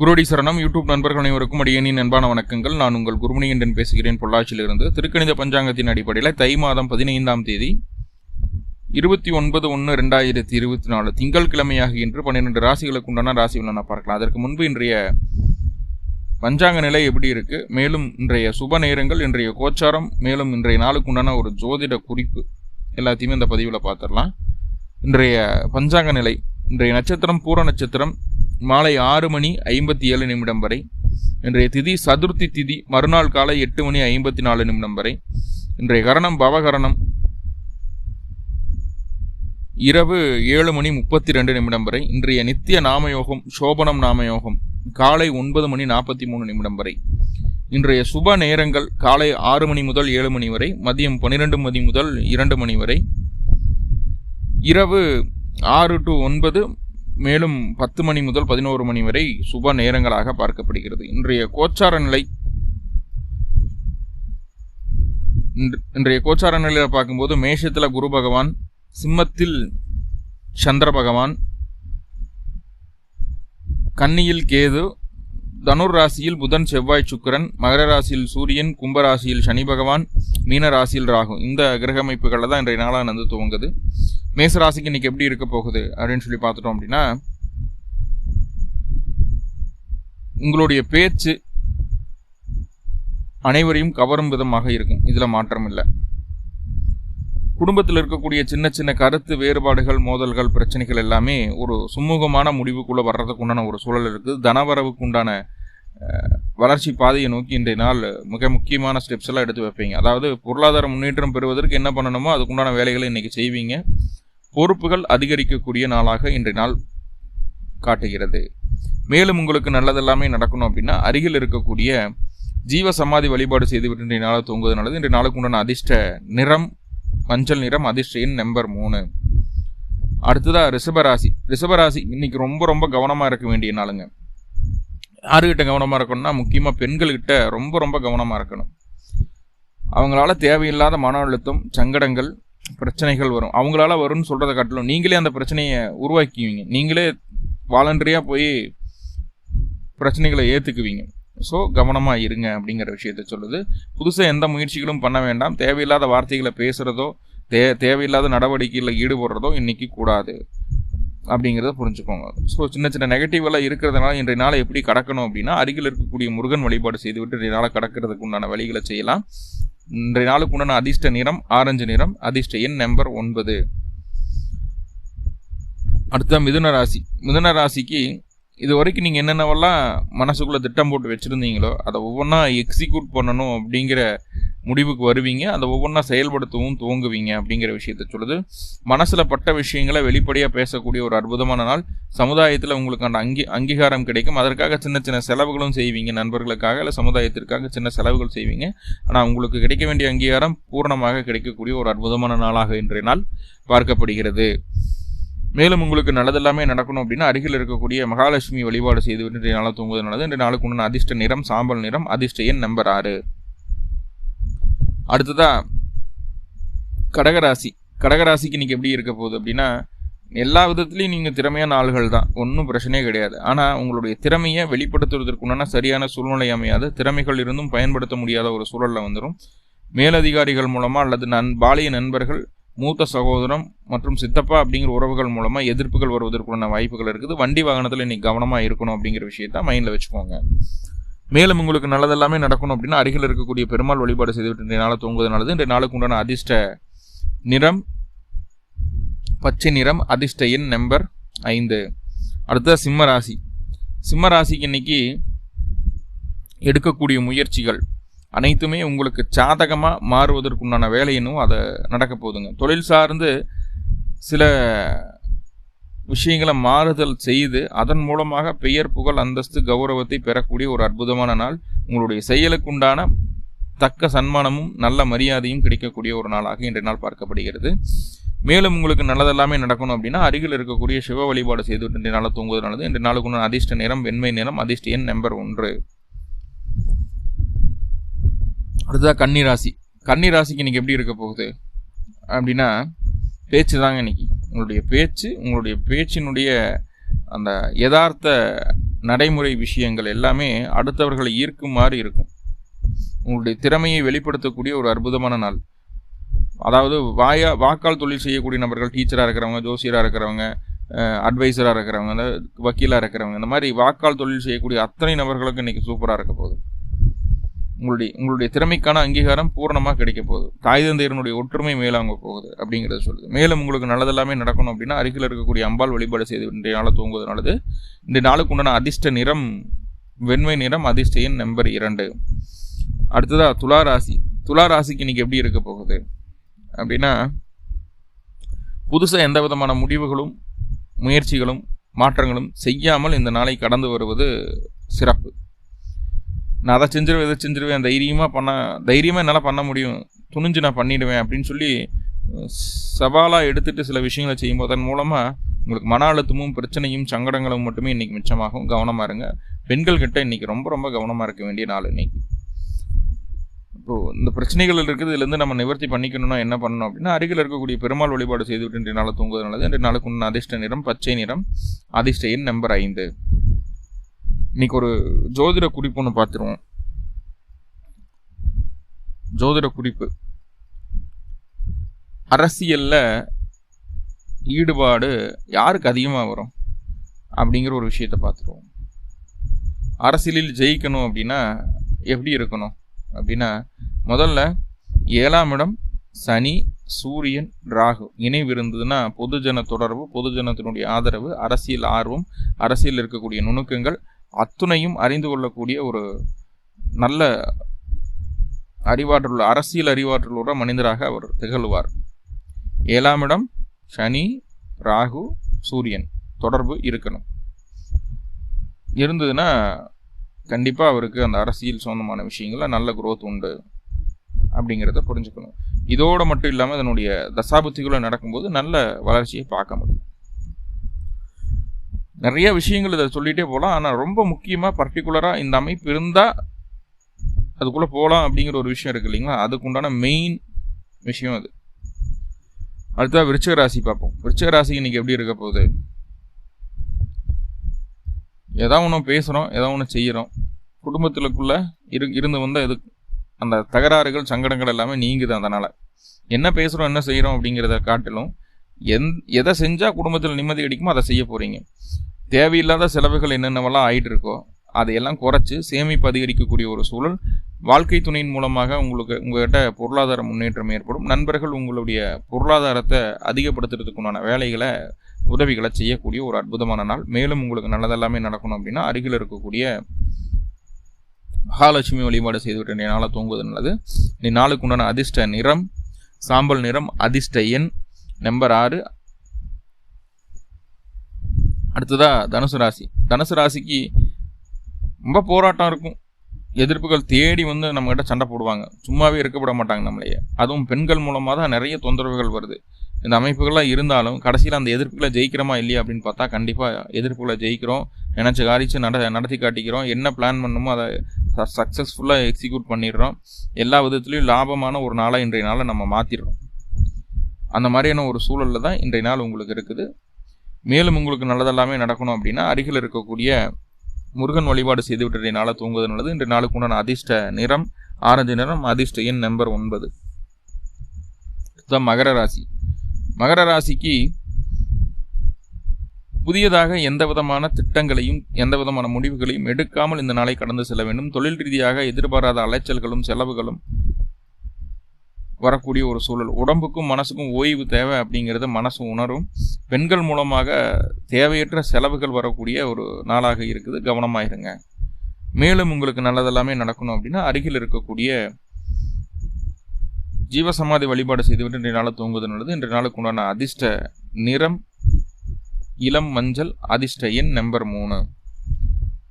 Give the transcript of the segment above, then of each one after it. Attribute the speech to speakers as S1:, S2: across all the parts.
S1: குருடி சரணம். யூடியூப் நண்பர்கள் அனைவருக்கும் அடியனின் அன்பான வணக்கங்கள். நான் உங்கள் குருமணிகண்டன் பேசுகிறேன் பொள்ளாச்சியிலிருந்து. திருக்கணித பஞ்சாங்கத்தின் அடிப்படையில் தை மாதம் பதினைந்தாம் தேதி இருபத்தி ஒன்பது ஒன்று ரெண்டாயிரத்தி இருபத்தி நாலு திங்கள் கிழமையாக இன்று பன்னிரெண்டு ராசிகளுக்கு உண்டான ராசி நான் பார்க்கலாம். அதற்கு முன்பு இன்றைய பஞ்சாங்க நிலை எப்படி இருக்குது மேலும் இன்றைய சுப நேரங்கள் இன்றைய கோச்சாரம் மேலும் இன்றைய நாளுக்கு உண்டான ஒரு ஜோதிட குறிப்பு எல்லாத்தையுமே இந்த பதிவில் பார்த்துடலாம். இன்றைய பஞ்சாங்க நிலை இன்றைய நட்சத்திரம் பூர நட்சத்திரம் மாலை ஆறு மணி ஐம்பத்தி ஏழு நிமிடம் வரை இன்றைய திதி சதுர்த்தி திதி மறுநாள் காலை எட்டு மணி ஐம்பத்தி நாலு நிமிடம் வரை இன்றைய கரணம் பவகரணம் இரவு ஏழு மணி முப்பத்தி ரெண்டு நிமிடம் வரை இன்றைய நித்திய நாமயோகம் சோபனம் நாமயோகம் காலை ஒன்பது மணி நாற்பத்தி மூணு நிமிடம் வரை இன்றைய சுப நேரங்கள் காலை ஆறு மணி முதல் ஏழு மணி வரை மதியம் பன்னிரெண்டு மணி முதல் இரண்டு மணி வரை இரவு ஆறு டு ஒன்பது மேலும் பத்து மணி முதல் பதினோரு மணி வரை சுப நேரங்களாக பார்க்கப்படுகிறது. இன்றைய கோச்சார நிலை இன்றைய கோச்சார நிலையில் பார்க்கும்போது மேஷத்தில் குரு பகவான் சிம்மத்தில் சந்திர பகவான் கன்னியில் கேது தனுர் ராசியில் புதன் செவ்வாய் சுக்கிரன் மகர ராசியில் சூரியன் கும்பராசியில் சனி பகவான் மீன ராசியில் ராகு. இந்த கிரக அமைப்புகளில் தான் இன்றைய நாளானது துவங்குது. மேசராசிக்கு இன்னைக்கு எப்படி இருக்க போகுது அப்படின்னு சொல்லி பார்த்துட்டோம் அப்படின்னா உங்களுடைய பேச்சு அனைவரையும் கவரும் விதமாக இருக்கும். இதில் மாற்றம் இல்லை. குடும்பத்தில் இருக்கக்கூடிய சின்ன சின்ன கருத்து வேறுபாடுகள் மோதல்கள் பிரச்சனைகள் எல்லாமே ஒரு சுமூகமான முடிவுக்குள்ள வர்றதுக்கு உண்டான ஒரு சூழல் இருக்குது. தனவரவுக்கு உண்டான வளர்ச்சி பாதையை நோக்கி இன்றைய நாள் மிக முக்கியமான ஸ்டெப்ஸ் எல்லாம் எடுத்து வைப்பீங்க. அதாவது பொருளாதார முன்னேற்றம் பெறுவதற்கு என்ன பண்ணணுமோ அதுக்குண்டான வேலைகளை இன்னைக்கு செய்வீங்க. பொறுப்புகள் அதிகரிக்கக்கூடிய நாளாக இன்றைய நாள் காட்டுகிறது. மேலும் உங்களுக்கு நல்லதெல்லாமே நடக்கணும் அப்படின்னா அருகில் இருக்கக்கூடிய ஜீவ சமாதி வழிபாடு செய்துவிட்டு இன்றைய நாளை தூங்குவது நல்லது. இன்றைய நாளுக்கு உண்டான அதிர்ஷ்ட நிறம் மஞ்சள் நிறம் அதிர்ஷ்ட எண் நம்பர் மூணு. அடுத்ததாக ரிஷபராசி. ரிஷபராசி இன்னைக்கு ரொம்ப ரொம்ப கவனமாக இருக்க வேண்டிய நாளுங்க. யாருக்கிட்ட கவனமாக இருக்கணும்னா முக்கியமாக பெண்கள்கிட்ட ரொம்ப ரொம்ப கவனமாக இருக்கணும். அவங்களால தேவையில்லாத மன அழுத்தம் சங்கடங்கள் பிரச்சனைகள் வரும். அவங்களால வரும்னு சொல்கிறத காட்டிலும் நீங்களே அந்த பிரச்சனையை உருவாக்கிவிங்க நீங்களே வாலண்டரியாக போய் பிரச்சனைகளை ஏற்றுக்குவீங்க ஸோ கவனமாக இருங்க அப்படிங்கிற விஷயத்த சொல்லுது. புதுசாக எந்த முயற்சிகளும் பண்ண வேண்டாம். தேவையில்லாத வார்த்தைகளை பேசுகிறதோ தே தேவையில்லாத நடவடிக்கைகளில் ஈடுபடுறதோ இன்னைக்கு கூடாது அப்படிங்கிறத புரிஞ்சுக்கோங்க. ஸோ சின்ன சின்ன நெகட்டிவெல்லாம் இருக்கிறதுனால இன்றைய நாளை எப்படி கடக்கணும் அப்படின்னா அருகில் இருக்கக்கூடிய முருகன் வழிபாடு செய்துவிட்டு இன்றைய நாளை கடக்கிறதுக்கு உண்டான வழிகளை செய்யலாம். இன்றைய நாளுக்கு உண்டான அதிர்ஷ்ட நிறம் ஆரஞ்சு நிறம் அதிர்ஷ்ட எண் நம்பர் ஒன்பது. அடுத்த மிதுன ராசி. மிதுன ராசிக்கு இது வரைக்கும் நீங்கள் என்னென்னவெல்லாம் மனசுக்குள்ளே திட்டம் போட்டு வச்சுருந்தீங்களோ அதை ஒவ்வொன்றா எக்ஸிக்யூட் பண்ணணும் அப்படிங்கிற முடிவுக்கு வருவீங்க. அதை ஒவ்வொன்றா செயல்படுத்தவும் துவங்குவீங்க அப்படிங்கிற விஷயத்த சொல்லுது. மனசில் பட்ட விஷயங்களை வெளிப்படையாக பேசக்கூடிய ஒரு அற்புதமான நாள். சமுதாயத்தில் உங்களுக்கான அங்கி அங்கீகாரம் கிடைக்கும். அதற்காக சின்ன சின்ன செலவுகளும் செய்வீங்க நண்பர்களுக்காக இல்லை சமுதாயத்திற்காக சின்ன செலவுகள் செய்வீங்க. ஆனால் உங்களுக்கு கிடைக்க வேண்டிய அங்கீகாரம் பூரணமாக கிடைக்கக்கூடிய ஒரு அற்புதமான நாளாக இன்றைய நாள் பார்க்கப்படுகிறது. மேலும் உங்களுக்கு நல்லதெல்லாமே நடக்கணும் அப்படின்னா அருகில் இருக்கக்கூடிய மகாலட்சுமி வழிபாடு செய்து இன்றைய நாளை தூங்குவது நல்லது. இன்றைய நாளுக்கு உண்டான அதிர்ஷ்ட நிறம் சாம்பல் நிறம் அதிர்ஷ்ட எண் நம்பர் ஆறு. அடுத்ததா கடகராசி. கடகராசிக்கு இன்னைக்கு எப்படி இருக்க போகுது அப்படின்னா எல்லா விதத்துலையும் நீங்கள் திறமையான ஆள்கள் தான். ஒன்றும் பிரச்சனையே கிடையாது. ஆனால் உங்களுடைய திறமையை வெளிப்படுத்துவதற்குண்டான சரியான சூழ்நிலை அமையாது திறமைகள் இருந்தும் பயன்படுத்த முடியாத ஒரு சூழலில் வந்துடும் மேலதிகாரிகள் மூலமாக அல்லது நன் பாலிய நண்பர்கள் மூத்த சகோதரம் மற்றும் சித்தப்பா அப்படிங்கிற உறவுகள் மூலமாக எதிர்ப்புகள் வருவதற்குண்டான வாய்ப்புகள் இருக்குது. வண்டி வாகனத்தில் இன்றைக்கி கவனமாக இருக்கணும் அப்படிங்கிற விஷயத்த மைண்டில் வச்சுக்கோங்க. மேலும் உங்களுக்கு நல்லதெல்லாமே நடக்கணும் அப்படின்னா அருகில் இருக்கக்கூடிய பெருமாள் வழிபாடு செய்துவிட்டு இன்றைய நாளை தூங்குவது நல்லது இன்றைய நாளுக்கு உண்டான அதிர்ஷ்ட நிறம் பச்சை நிறம் அதிர்ஷ்ட எண் நம்பர் ஐந்து. அடுத்தது சிம்ம ராசி. சிம்ம ராசிக்கு இன்னைக்கு எடுக்கக்கூடிய முயற்சிகள் அனைத்துமே உங்களுக்கு சாதகமாக மாறுவதற்குண்டான வேலையினும் அதை நடக்க போகுதுங்க. தொழில் சார்ந்து சில விஷயங்களை மாறுதல் செய்து அதன் மூலமாக பெயர் புகழ் அந்தஸ்து கௌரவத்தை பெறக்கூடிய ஒரு அற்புதமான நாள். உங்களுடைய செயலுக்குண்டான தக்க சன்மானமும் நல்ல மரியாதையும் கிடைக்கக்கூடிய ஒரு நாளாக இன்றைய நாள் பார்க்கப்படுகிறது. மேலும் உங்களுக்கு நல்லதெல்லாமே நடக்கணும் அப்படின்னா அருகில் இருக்கக்கூடிய சிவ வழிபாடு செய்துவிட்டு இன்றைய நாளை தூங்குவது நல்லது. இன்றைய நாளுக்குள்ள அதிர்ஷ்ட நிறம் வெண்மை நிறம் அதிர்ஷ்ட எண் நம்பர் ஒன்று. அடுத்ததாக கன்னி ராசி இன்றைக்கி ராசிக்கு இன்னைக்கு எப்படி இருக்க போகுது? அப்படின்னா பேச்சு தாங்க இன்னைக்கு. உங்களுடைய பேச்சு உங்களுடைய பேச்சினுடைய அந்த யதார்த்த நடைமுறை விஷயங்கள் எல்லாமே அடுத்தவர்களை ஈர்க்குமாறு இருக்கும். உங்களுடைய திறமையை வெளிப்படுத்தக்கூடிய ஒரு அற்புதமான நாள். அதாவது வாயா வாக்கால் தொழில் செய்யக்கூடிய நபர்கள் டீச்சராக இருக்கிறவங்க ஜோசியராக இருக்கிறவங்க அட்வைசராக இருக்கிறவங்க வக்கீலாக இருக்கிறவங்க இந்த மாதிரி வாக்கால் தொழில் செய்யக்கூடிய அத்தனை நபர்களுக்கு இன்றைக்கி சூப்பராக இருக்க போகுது. உங்களுடைய உங்களுடைய திறமைக்கான அங்கீகாரம் பூர்ணமாக கிடைக்க போகுது. தாய் தந்தையரனுடைய ஒற்றுமை மேலாங்க போகுது அப்படிங்கிறத சொல்லுது. மேலும் உங்களுக்கு நல்லதெல்லாமே நடக்கணும் அப்படின்னா அருகில் இருக்கக்கூடிய அம்பாள் வழிபாடு செய்து இன்றைய நாளை தூங்குவது நல்லது. இந்த நாளுக்கு உண்டான அதிர்ஷ்ட நிறம் வெண்மை நிறம் அதிர்ஷ்ட எண் நம்பர் இரண்டு. அடுத்ததாக துலா ராசி. துலா ராசிக்கு இன்னைக்கு எப்படி இருக்க போகுது? அப்படின்னா புதுசாக எந்த விதமான முடிவுகளும் முயற்சிகளும் மாற்றங்களும் செய்யாமல் இந்த நாளை கடந்து வருவது சிறப்பு. நான் அதை செஞ்சிருவேன் இதை செஞ்சிருவேன் தைரியமாக பண்ண தைரியமாக என்னால் பண்ண முடியும். துணிஞ்சு நான் பண்ணிடுவேன் அப்படின்னு சொல்லி சவாலாக எடுத்துகிட்டு சில விஷயங்களை செய்யும்போது அதன் மூலமாக உங்களுக்கு மன அழுத்தமும் பிரச்சனையும் சங்கடங்களும் மட்டுமே இன்றைக்கி மிச்சமாகும். கவனமாக இருங்க. பெண்கள் கிட்ட இன்றைக்கி ரொம்ப ரொம்ப கவனமாக இருக்க வேண்டிய நாள் இன்றைக்கி இப்போது இந்த பிரச்சனைகள் இருக்குது இதுலேருந்து நம்ம நிவர்த்தி பண்ணிக்கணும்னா என்ன பண்ணணும் அப்படின்னா அருகில் இருக்கக்கூடிய பெருமாள் வழிபாடு செய்துவிட்டு இன்றைய நாள் தூங்குவது நல்லது. இன்றைய நாளுக்கு உண்டான அதிர்ஷ்ட நிறம் பச்சை நிறம் அதிர்ஷ்ட எண் நம்பர் ஐந்து. இன்னைக்கு ஒரு ஜோதிட குறிப்பு ஒன்று பார்த்துருவோம் ஜோதிட குறிப்பு. அரசியலில் ஈடுபாடு யாருக்கு அதிகமாக வரும்? அப்படிங்கிற ஒரு விஷயத்தை பார்த்துருவோம் அரசியலில் ஜெயிக்கணும் அப்படின்னா எப்படி இருக்கணும்? அப்படின்னா முதல்ல ஏழாம் இடம் சனி சூரியன் ராகு இணைவு இருந்ததுன்னா பொதுஜன தொடர்பு பொதுஜனத்தினுடைய ஆதரவு அரசியல் ஆர்வம் அரசியல் இருக்கக்கூடிய நுணுக்கங்கள் அத்துணையும் அறிந்து கொள்ளக்கூடிய ஒரு நல்ல அறிவாற்றல் அரசியல் அறிவாற்றலோட மனிதராக அவர் திகழ்வார். ஏழாம் இடம் சனி ராகு சூரியன் தொடர்பு இருக்கணும். இருந்ததுன்னா கண்டிப்பாக அவருக்கு அந்த அரசியல் சொந்தமான விஷயங்களில் நல்ல குரோத் உண்டு அப்படிங்கிறத புரிஞ்சுக்கணும். இதோடு மட்டும் இல்லாமல் அதனுடைய தசாபுத்திகளை நடக்கும்போது நல்ல வளர்ச்சியை பார்க்க முடியும். நிறைய விஷயங்கள் இதை சொல்லிகிட்டே போகலாம். ஆனால் ரொம்ப முக்கியமாக பர்டிகுலராக இந்த அமைப்பு இருந்தால் அதுக்குள்ளே போகலாம் அப்படிங்கிற ஒரு விஷயம் இருக்குது இல்லைங்களா? அதுக்குண்டான மெயின் விஷயம் அது. அடுத்தா விருச்சக ராசி பார்ப்போம். விருச்சக ராசி இன்னைக்கு எப்படி இருக்க போகுது? ஏதோ ஒன்று பேசுகிறோம் எதாவது ஒன்று செய்கிறோம் குடும்பத்துக்குள்ளே இரு இருந்து வந்த இது அந்த தகராறுகள் சங்கடங்கள் எல்லாமே நீங்குது அதனால். என்ன பேசுகிறோம் என்ன செய்கிறோம் அப்படிங்கிறத காட்டிலும் எந் எதை செஞ்சால் குடும்பத்தில் நிம்மதி கிடைக்குமோ அதை செய்ய போகிறீங்க தேவையில்லாத செலவுகள் என்னென்னவெல்லாம் ஆகிட்டு இருக்கோ அதையெல்லாம் குறைச்சி சேமிப்பு அதிகரிக்கக்கூடிய ஒரு சூழல் வாழ்க்கை துணையின் மூலமாக உங்களுக்கு உங்கள்கிட்ட பொருளாதார முன்னேற்றம் ஏற்படும். நண்பர்கள் உங்களுடைய பொருளாதாரத்தை அதிகப்படுத்துறதுக்குண்டான வேலைகளை உதவிகளை செய்யக்கூடிய ஒரு அற்புதமான நாள். மேலும் உங்களுக்கு நல்லதெல்லாமே நடக்கணும் அப்படின்னா அருகில் இருக்கக்கூடிய மகாலட்சுமி வழிபாடு செய்துவிட்டு நீ நாளை தூங்குவது நல்லது. நீ நாளுக்கு உண்டான அதிர்ஷ்ட நிறம் சாம்பல் நிறம் அதிர்ஷ்ட எண் நம்பர் ஆறு அடுத்ததாக தனுசு ராசி. தனுசு ராசிக்கு ரொம்ப போராட்டம் இருக்கும். எதிர்ப்புகள் தேடி வந்து நம்மக்கிட்ட சண்டை போடுவாங்க. சும்மாவே இருக்கப்பட மாட்டாங்க நம்மளையே. அதுவும் பெண்கள் மூலமாக தான் நிறைய தொந்தரவுகள் வருது. இந்த அமைப்புகள்லாம் இருந்தாலும் கடைசியில் அந்த எதிர்ப்புகளை ஜெயிக்கிறோமா இல்லையா அப்படின்னு பார்த்தா கண்டிப்பாக எதிர்ப்புகளை ஜெயிக்கிறோம். நினச்சி காரிச்சு நட நடத்தி காட்டிக்கிறோம். என்ன பிளான் பண்ணுமோ அதை சக்ஸஸ்ஃபுல்லாக எக்ஸிக்யூட் பண்ணிடுறோம். எல்லா விதத்துலேயும் லாபமான ஒரு நாளாக இன்றைய நாளை நம்ம மாற்றிடுறோம் அந்த மாதிரியான ஒரு சூழலில் தான் இன்றைய நாள் உங்களுக்கு இருக்குது. மேலும் உங்களுக்கு நல்லதெல்லாமே நடக்கணும் அப்படின்னா அருகில் இருக்கக்கூடிய முருகன் வழிபாடு செய்து விட்டு நாளை தூங்குவது நல்லது. இன்று நாளுக்கு உண்டான அதிர்ஷ்ட நிறம் ஆரஞ்சு நிறம் அதிர்ஷ்ட எண் நம்பர் ஒன்பது. இதுதான் மகர ராசி. மகர ராசிக்கு புதியதாக எந்த விதமான திட்டங்களையும் எந்த விதமான முடிவுகளையும் எடுக்காமல் இந்த நாளை கடந்து செல்ல வேண்டும். தொழில் ரீதியாக எதிர்பாராத அலைச்சல்களும் செலவுகளும் வரக்கூடிய ஒரு சூழல். உடம்புக்கும் மனசுக்கும் ஓய்வு தேவை அப்படிங்கிறத மனசு உணரும். பெண்கள் மூலமாக தேவையற்ற செலவுகள் வரக்கூடிய ஒரு நாளாக இருக்குது. கவனமாக இருங்க மேலும் உங்களுக்கு நல்லதெல்லாமே நடக்கணும் அப்படின்னா அருகில் இருக்கக்கூடிய ஜீவசமாதி வழிபாடு செய்துவிட்டு இன்றைய நாளை தூங்குவது நல்லது. இன்றைய நாளுக்கு உண்டான அதிர்ஷ்ட நிறம் இளம் மஞ்சள் அதிர்ஷ்ட எண் நம்பர் மூணு.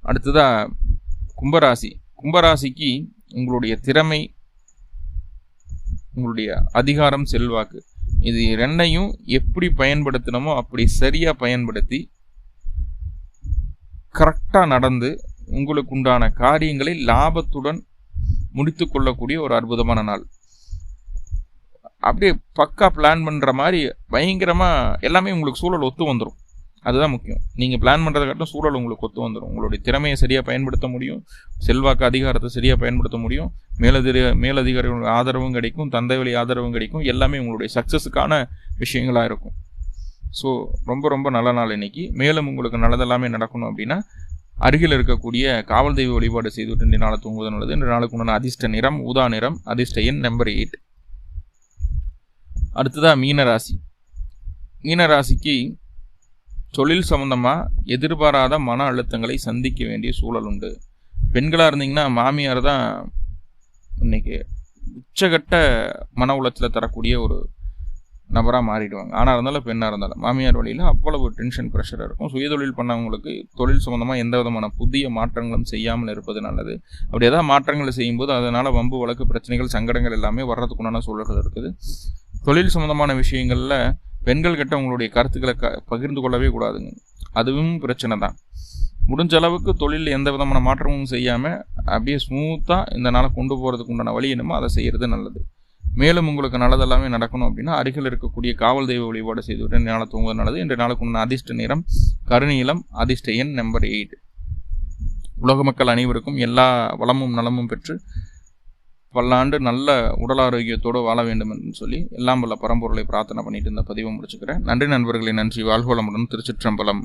S1: அடுத்ததாக கும்பராசி. கும்பராசிக்கு உங்களுடைய திறமை உங்களுடைய அதிகாரம் செல்வாக்கு. இது ரெண்டையும் எப்படி பயன்படுத்தணுமோ அப்படி சரியாக பயன்படுத்தி கரெக்டாக நடந்து உங்களுக்கு உண்டான காரியங்களை லாபத்துடன் முடித்து கொள்ளக்கூடிய ஒரு அற்புதமான நாள். அப்படியே பக்கா பிளான் பண்ணுற மாதிரி பயங்கரமாக எல்லாமே உங்களுக்கு சூழல் ஒத்து வந்துடும் அதுதான் முக்கியம். நீங்கள் பிளான் பண்ணுறதை காட்டும் சூழல் உங்களுக்கு ஒத்து வந்துடும் உங்களுடைய திறமையை சரியாக பயன்படுத்த முடியும். செல்வாக்கு அதிகாரத்தை சரியாக பயன்படுத்த முடியும். மேலதிக மேலதிகாரிகளோட ஆதரவும் கிடைக்கும். தந்தை வழி ஆதரவும் கிடைக்கும். எல்லாமே உங்களுடைய சக்ஸஸுக்கான விஷயங்களாக இருக்கும். ஸோ ரொம்ப ரொம்ப நல்ல நாள் இன்னைக்கு. மேலும் உங்களுக்கு நல்லதெல்லாமே நடக்கணும் அப்படின்னா அருகில் இருக்கக்கூடிய காவல் தெய்வ வழிபாடு செய்துவிட்டு இன்றைய நாளை தூங்குவது நல்லது இன்றைய நாளுக்கு உண்டான அதிர்ஷ்ட நிறம் ஊதா நிறம் அதிர்ஷ்ட எண் நம்பர் எயிட் அடுத்ததாக மீனராசி. மீனராசிக்கு தொழில் சம்மந்தமாக எதிர்பாராத மன அழுத்தங்களை சந்திக்க வேண்டிய சூழல் உண்டு. பெண்களாக இருந்தீங்கன்னா மாமியார் தான் இன்னைக்கு உச்சகட்ட மன உளைச்சலை தரக்கூடிய ஒரு நபராக மாறிடுவாங்க. ஆனால் இருந்தாலும் பெண்ணாக இருந்தாலும் மாமியார் வழியில் அவ்வளவு டென்ஷன் ப்ரெஷர் இருக்கும். சுயதொழில் பண்ணவங்களுக்கு தொழில் சம்மந்தமாக எந்த விதமான புதிய மாற்றங்களும் செய்யாமல் இருப்பது நல்லது. அப்படி ஏதாவது மாற்றங்களை செய்யும்போது அதனால் வம்பு வழக்கு பிரச்சனைகள் சங்கடங்கள் எல்லாமே வர்றதுக்குண்டான சூழல்கள் இருக்குது. தொழில் சம்மந்தமான விஷயங்களில் பெண்கள் கிட்ட உங்களுடைய கருத்துக்களை க பகிர்ந்து கொள்ளவே கூடாதுங்க. அதுவும் பிரச்சனை தான். முடிஞ்ச அளவுக்கு தொழிலில் எந்த விதமான மாற்றமும் செய்யாமல் அப்படியே ஸ்மூத்தாக இந்த நாளை கொண்டு போகிறதுக்கு உண்டான வழி என்னமோ அதை செய்கிறது நல்லது. மேலும் உங்களுக்கு நல்லதெல்லாமே நடக்கணும் அப்படின்னா அருகில் இருக்கக்கூடிய காவல் தெய்வ வழிபாடு செய்துவிட்டு இந்த நாளை தூங்குவது நல்லது. இன்று நாளுக்கு உண்டான அதிர்ஷ்ட நிறம் கருநீளம் அதிர்ஷ்ட எண் நம்பர் எயிட் உலக மக்கள் அனைவருக்கும் எல்லா வளமும் நலமும் பெற்று பல்லாண்டு நல்ல உடல் ஆரோக்கியத்தோடு வாழ வேண்டும் என்று சொல்லி எல்லாம் வல்ல பரம்பொருளை பிரார்த்தனை பண்ணிட்டு இந்த பதிவை முடிச்சுக்கிறேன். நன்றி நண்பர்களே நன்றி. வாழ்வளமுடன் திருச்சிற்றம்பலம்.